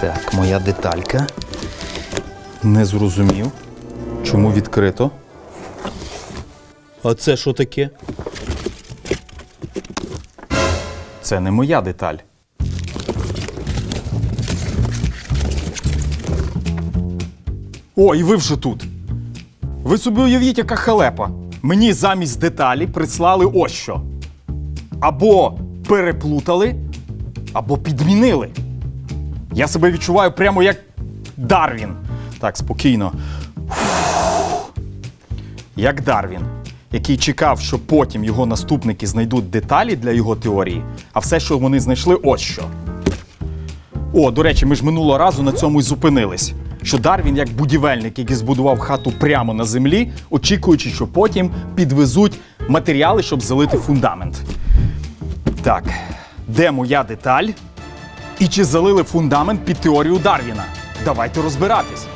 Так, моя деталька. Не зрозумів. Чому відкрито? А це що таке? Це не моя деталь. О, і ви вже тут. Ви собі уявіть, яка халепа. Мені замість деталі прислали ось що. Або переплутали, або підмінили. Я себе відчуваю прямо як Дарвін. Так, спокійно. Як Дарвін, який чекав, що потім його наступники знайдуть деталі для його теорії, а все, що вони знайшли, ось що. О, до речі, ми ж минулого разу на цьому й зупинились. Що Дарвін, як будівельник, який збудував хату прямо на землі, очікуючи, що потім підвезуть матеріали, щоб залити фундамент. Так, де моя деталь? І чи залили фундамент під теорію Дарвіна? Давайте розбиратись.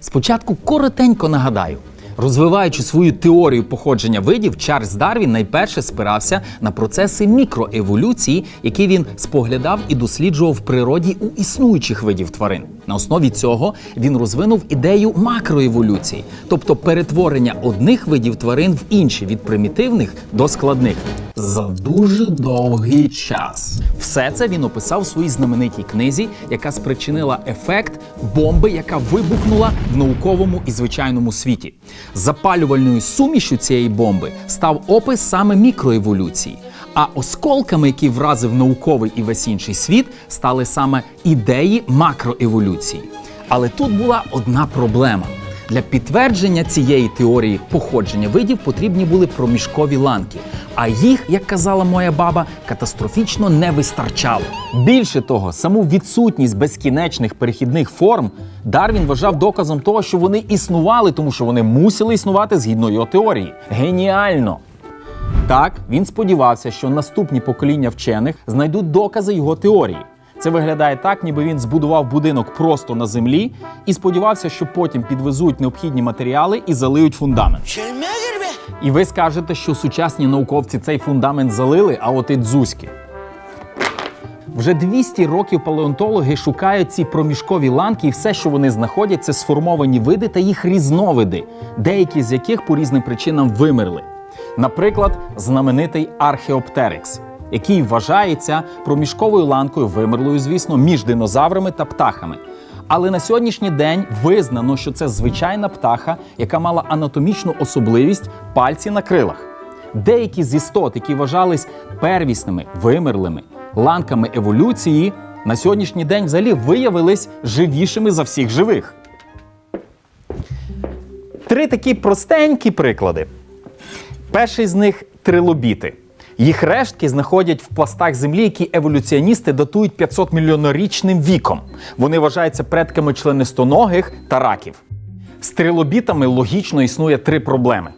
Спочатку коротенько нагадаю. Розвиваючи свою теорію походження видів, Чарльз Дарвін найперше спирався на процеси мікроеволюції, які він споглядав і досліджував в природі у існуючих видів тварин. На основі цього він розвинув ідею макроеволюції, тобто перетворення одних видів тварин в інші від примітивних до складних. За дуже довгий час. Все це він описав в своїй знаменитій книзі, яка спричинила ефект бомби, яка вибухнула в науковому і звичайному світі. Запалювальною сумішю цієї бомби став опис саме мікроеволюції. А осколками, які вразив науковий і весь інший світ, стали саме ідеї макроеволюції. Але тут була одна проблема. Для підтвердження цієї теорії походження видів потрібні були проміжкові ланки, а їх, як казала моя баба, катастрофічно не вистачало. Більше того, саму відсутність безкінечних перехідних форм Дарвін вважав доказом того, що вони існували, тому що вони мусили існувати згідно його теорії. Геніально! Так, він сподівався, що наступні покоління вчених знайдуть докази його теорії. Це виглядає так, ніби він збудував будинок просто на землі і сподівався, що потім підвезуть необхідні матеріали і залиють фундамент. І ви скажете, що сучасні науковці цей фундамент залили, а от і дзузьки. Вже 200 років палеонтологи шукають ці проміжкові ланки, і все, що вони знаходять, це сформовані види та їх різновиди, деякі з яких по різним причинам вимерли. Наприклад, знаменитий археоптерикс, який вважається проміжковою ланкою вимерлою, звісно, між динозаврами та птахами. Але на сьогоднішній день визнано, що це звичайна птаха, яка мала анатомічну особливість пальці на крилах. Деякі з істот, які вважались первісними, вимерлими, ланками еволюції, на сьогоднішній день взагалі виявились живішими за всіх живих. Три такі простенькі приклади. Перший з них трилобіти. Їх рештки знаходять в пластах землі, які еволюціоністи датують 500 мільйонорічним віком. Вони вважаються предками членистоногих та раків. З трилобітами логічно існує три проблеми.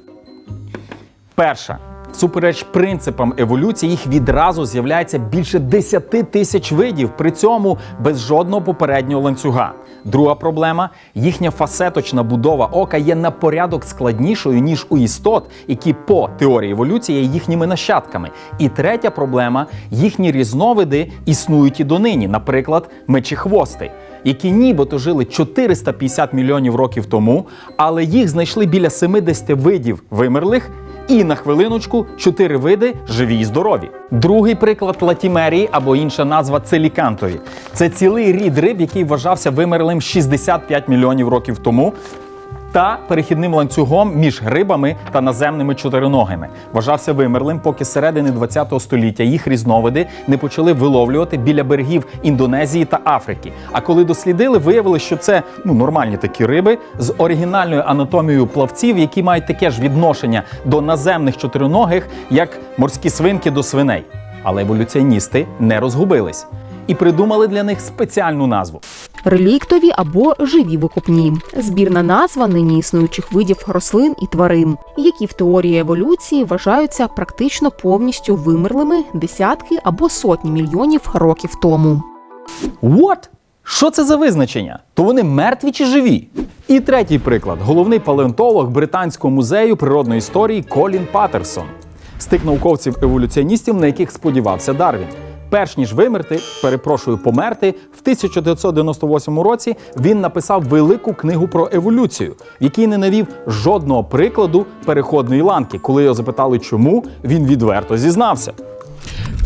Перша. Всупереч принципам еволюції їх відразу з'являється більше 10 тисяч видів, при цьому без жодного попереднього ланцюга. Друга проблема їхня фасеточна будова ока є на порядок складнішою, ніж у істот, які по теорії еволюції є їхніми нащадками. І третя проблема їхні різновиди існують і донині, наприклад, мечехвости. Які нібито жили 450 мільйонів років тому, але їх знайшли біля 70 видів вимерлих, і на хвилиночку чотири види живі і здорові. Другий приклад латімерії або інша назва целікантові. Це цілий рід риб, який вважався вимерлим 65 мільйонів років тому. Та перехідним ланцюгом між грибами та наземними чотириногими вважався вимерлим, поки з середини ХХ століття їх різновиди не почали виловлювати біля берегів Індонезії та Африки. А коли дослідили, виявили, що це ну нормальні такі риби з оригінальною анатомією плавців, які мають таке ж відношення до наземних чотириногих, як морські свинки до свиней. Але еволюціоністи не розгубились і придумали для них спеціальну назву. Реліктові або живі викопні збірна назва нині існуючих видів рослин і тварин, які в теорії еволюції вважаються практично повністю вимерлими десятки або сотні мільйонів років тому. What? Що це за визначення? То вони мертві чи живі? І третій приклад: головний палеонтолог Британського музею природної історії Колін Паттерсон. Стик науковців-еволюціоністів, на яких сподівався Дарвін. Перш ніж вимерти, перепрошую, померти, в 1998 році він написав велику книгу про еволюцію, в якій не навів жодного прикладу переходної ланки. Коли його запитали, чому, він відверто зізнався.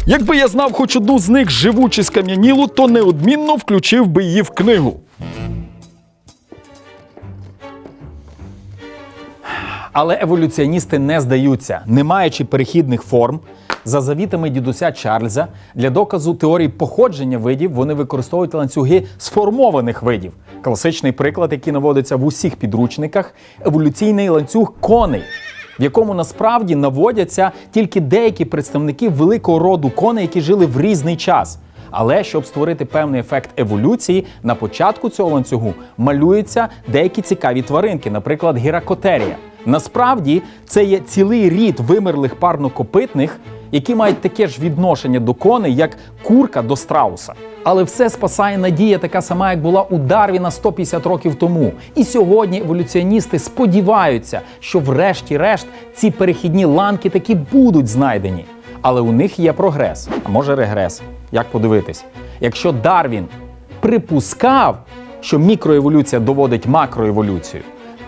Якби я знав хоч одну з них живу чи скам'янілу, то неодмінно включив би її в книгу. Але еволюціоністи не здаються, не маючи перехідних форм. За завітами дідуся Чарльза для доказу теорії походження видів вони використовують ланцюги сформованих видів. Класичний приклад, який наводиться в усіх підручниках, еволюційний ланцюг коней, в якому насправді наводяться тільки деякі представники великого роду коней, які жили в різний час. Але щоб створити певний ефект еволюції, на початку цього ланцюгу малюються деякі цікаві тваринки, наприклад, гіракотерія. Насправді це є цілий рід вимерлих парнокопитних, які мають таке ж відношення до коней, як курка до страуса. Але все спасає надія, така сама, як була у Дарвіна 150 років тому. І сьогодні еволюціоністи сподіваються, що врешті-решт ці перехідні ланки таки будуть знайдені. Але у них є прогрес, а може регрес. Як подивитись? Якщо Дарвін припускав, що мікроеволюція доводить макроеволюцію,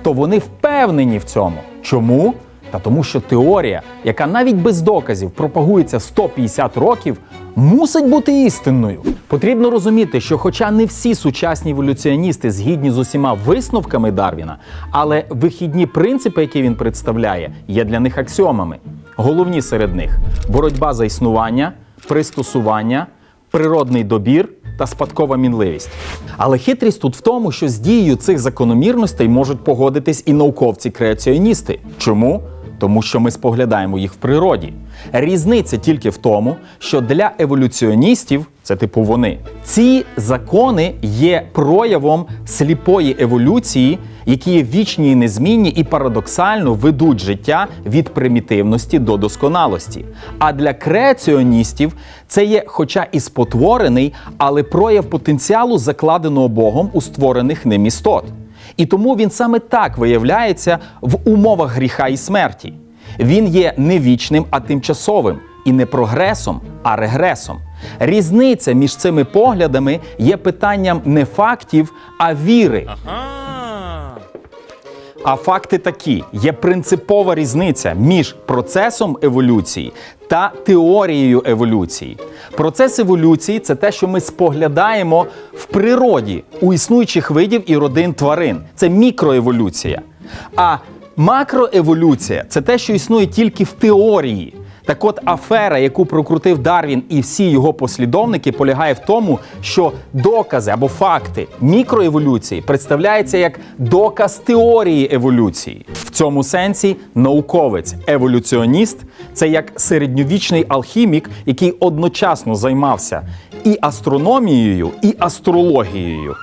то вони впевнені в цьому. Чому? Та тому, що теорія, яка навіть без доказів пропагується 150 років, мусить бути істинною. Потрібно розуміти, що, хоча не всі сучасні еволюціоністи згідні з усіма висновками Дарвіна, але вихідні принципи, які він представляє, є для них аксіомами. Головні серед них боротьба за існування, пристосування, природний добір та спадкова мінливість. Але хитрість тут в тому, що з дією цих закономірностей можуть погодитись і науковці-креаціоністи. Чому? Тому що ми споглядаємо їх в природі. Різниця тільки в тому, що для еволюціоністів, це типу вони, ці закони є проявом сліпої еволюції, які є вічні і незмінні і парадоксально ведуть життя від примітивності до досконалості. А для креаціоністів це є, хоча і спотворений, але прояв потенціалу, закладеного Богом у створених ним істот. І тому він саме так виявляється в умовах гріха і смерті. Він є не вічним, а тимчасовим, і не прогресом, а регресом. Різниця між цими поглядами є питанням не фактів, а віри. А факти такі: є принципова різниця між процесом еволюції та теорією еволюції. Процес еволюції це те, що ми споглядаємо в природі у існуючих видів і родин тварин. Це мікроеволюція. А макроеволюція це те, що існує тільки в теорії. Так от афера, яку прокрутив Дарвін і всі його послідовники, полягає в тому, що докази або факти мікроеволюції представляються як доказ теорії еволюції. В цьому сенсі науковець, еволюціоніст це як середньовічний алхімік, який одночасно займався і астрономією, і астрологією.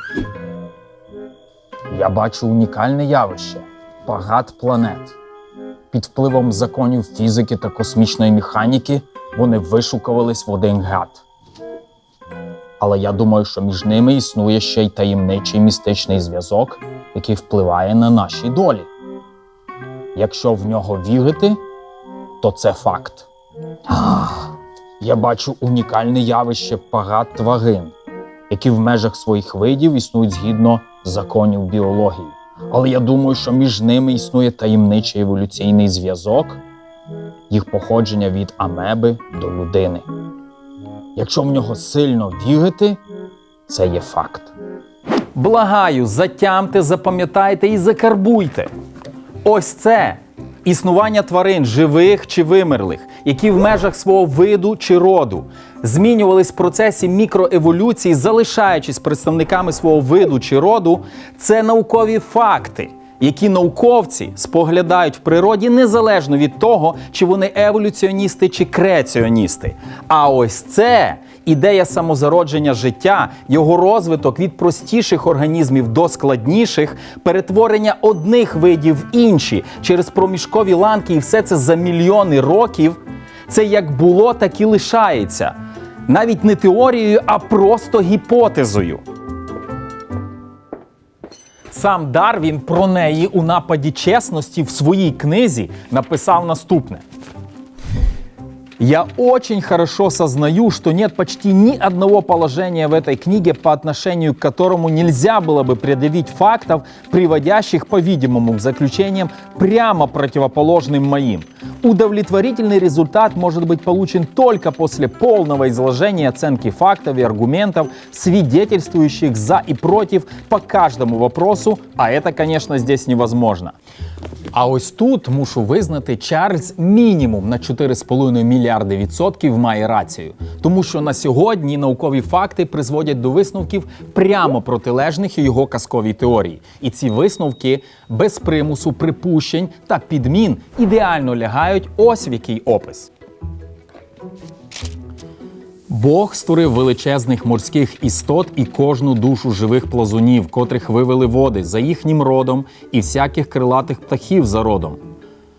Я бачу унікальне явище багат планет. Під впливом законів фізики та космічної механіки вони вишукувались в один гад. Але я думаю, що між ними існує ще й таємничий містичний зв'язок, який впливає на наші долі. Якщо в нього вірити, то це факт. Я бачу унікальне явище парад тварин, які в межах своїх видів існують згідно законів біології. Але я думаю, що між ними існує таємничий еволюційний зв'язок, їх походження від амеби до людини. Якщо в нього сильно вірити, це є факт. Благаю, затямте, запам'ятайте і закарбуйте. Ось це існування тварин, живих чи вимерлих, які в межах свого виду чи роду змінювались в процесі мікроеволюції, залишаючись представниками свого виду чи роду, це наукові факти. Які науковці споглядають в природі незалежно від того, чи вони еволюціоністи чи креаціоністи. А ось це ідея самозародження життя, його розвиток від простіших організмів до складніших, перетворення одних видів в інші через проміжкові ланки, і все це за мільйони років. Це як було, так і лишається. Навіть не теорією, а просто гіпотезою. Сам Дарвін про неї у нападі чесності в своїй книзі написав наступне. Я очень хорошо сознаю, что нет почти ни одного положения в этой книге, по отношению к которому нельзя было бы предъявить фактов, приводящих, по-видимому, к заключениям прямо противоположным моим. Удовлетворительный результат может быть получен только после полного изложения оценки фактов и аргументов, свидетельствующих за и против по каждому вопросу, а это, конечно, здесь невозможно. А ось тут мушу визнати, Чарльз мінімум на 4,5 мільярди відсотків має рацію, тому що на сьогодні наукові факти призводять до висновків прямо протилежних його казковій теорії. І ці висновки без примусу, припущень та підмін ідеально лягають ось в який опис. Бог створив величезних морських істот і кожну душу живих плазунів, котрих вивели води за їхнім родом, і всяких крилатих птахів за родом.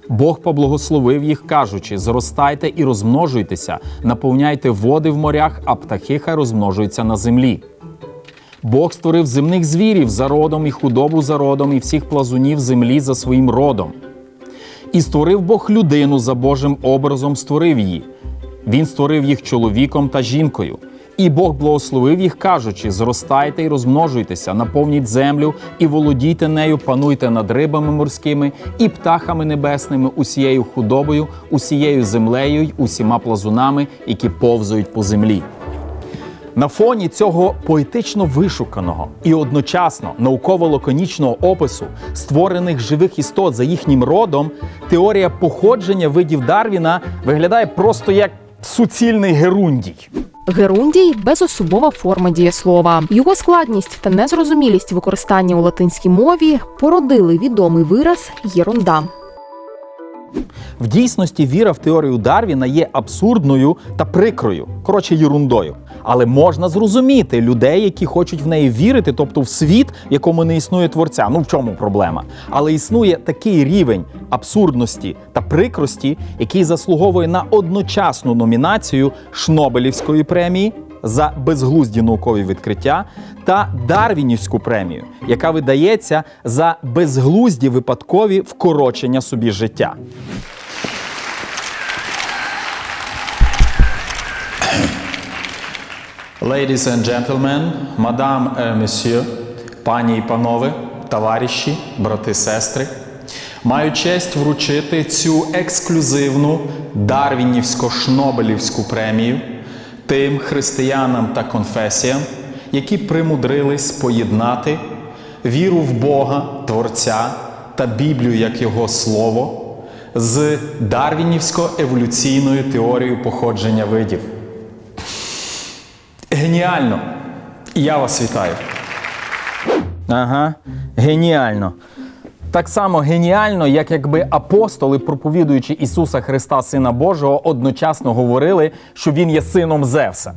Бог поблагословив їх, кажучи: зростайте і розмножуйтеся, наповняйте води в морях, а птахи хай розмножуються на землі. Бог створив земних звірів за родом і худобу за родом, і всіх плазунів землі за своїм родом. І створив Бог людину за Божим образом, створив її. Він створив їх чоловіком та жінкою. І Бог благословив їх, кажучи: зростайте і розмножуйтеся, наповніть землю і володійте нею, пануйте над рибами морськими і птахами небесними, усією худобою, усією землею й усіма плазунами, які повзають по землі. На фоні цього поетично вишуканого і одночасно науково-лаконічного опису створених живих істот за їхнім родом, теорія походження видів Дарвіна виглядає просто як суцільний герундій. Герундій безособова форма дієслова. Його складність та незрозумілість використання у латинській мові породили відомий вираз єрунда. В дійсності віра в теорію Дарвіна є абсурдною та прикрою, коротше, єрундою. Але можна зрозуміти людей, які хочуть в неї вірити, тобто в світ, в якому не існує творця. Ну в чому проблема? Але існує такий рівень абсурдності та прикрості, який заслуговує на одночасну номінацію Шнобелівської премії за безглузді наукові відкриття та Дарвінівську премію, яка видається за безглузді випадкові вкорочення собі життя. Ladies and gentlemen, madame et пані і панове, товариші, брати, сестри, маю честь вручити цю ексклюзивну Дарвінівсько-Шнобелівську премію тим християнам та конфесіям, які примудрились поєднати віру в Бога, Творця та Біблію як Його Слово з Дарвінівсько-еволюційною теорією походження видів. Геніально! І я вас вітаю. Ага, геніально. Так само геніально, як якби апостоли, проповідуючи Ісуса Христа, Сина Божого, одночасно говорили, що Він є сином Зевса.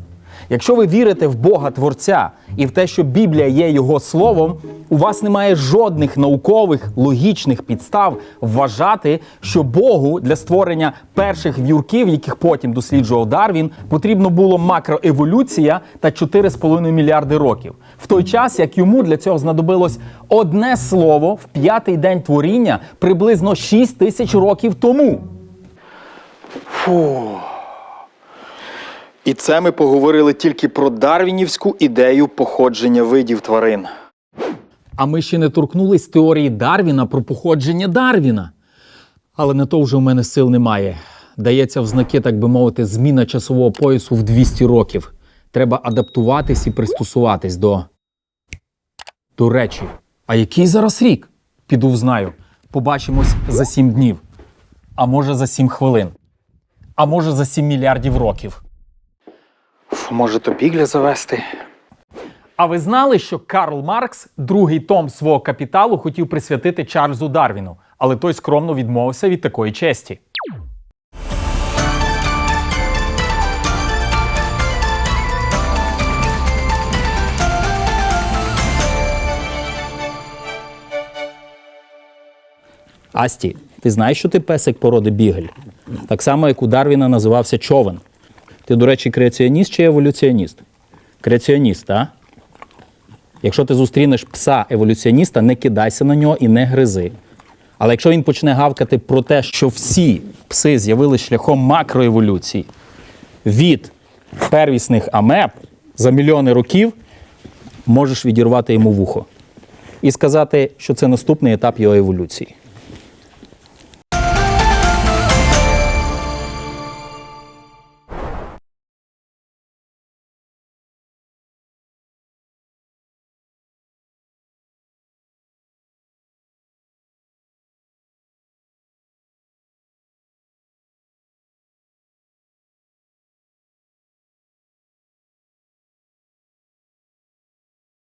Якщо ви вірите в Бога Творця і в те, що Біблія є Його словом, у вас немає жодних наукових логічних підстав вважати, що Богу для створення перших в'юрків, яких потім досліджував Дарвін, потрібно було макроеволюція та 4,5 мільярди років. В той час, як йому для цього знадобилось одне слово в п'ятий день творіння приблизно 6 тисяч років тому. Фу. І це ми поговорили тільки про дарвінівську ідею походження видів тварин. А ми ще не торкнулись теорії Дарвіна про походження Дарвіна. Але на то вже в мене сил немає. Дається в знаки, так би мовити, зміна часового поясу в 200 років. Треба адаптуватись і пристосуватись до. До речі. А який зараз рік? Піду взнаю. Побачимось за сім днів. А може за сім хвилин. А може за сім мільярдів років. Може то бігля завести. А ви знали, що Карл Маркс другий том свого капіталу хотів присвятити Чарльзу Дарвіну, але той скромно відмовився від такої честі. Асті, ти знаєш, що ти песик породи бігель? Так само, як у Дарвіна називався човен. Ти, до речі, креаціоніст чи еволюціоніст? Креаціоніст, а? Якщо ти зустрінеш пса еволюціоніста, не кидайся на нього і не гризи. Але якщо він почне гавкати про те, що всі пси з'явилися шляхом макроеволюції від первісних амеб за мільйони років, можеш відірвати йому вухо і сказати, що це наступний етап його еволюції.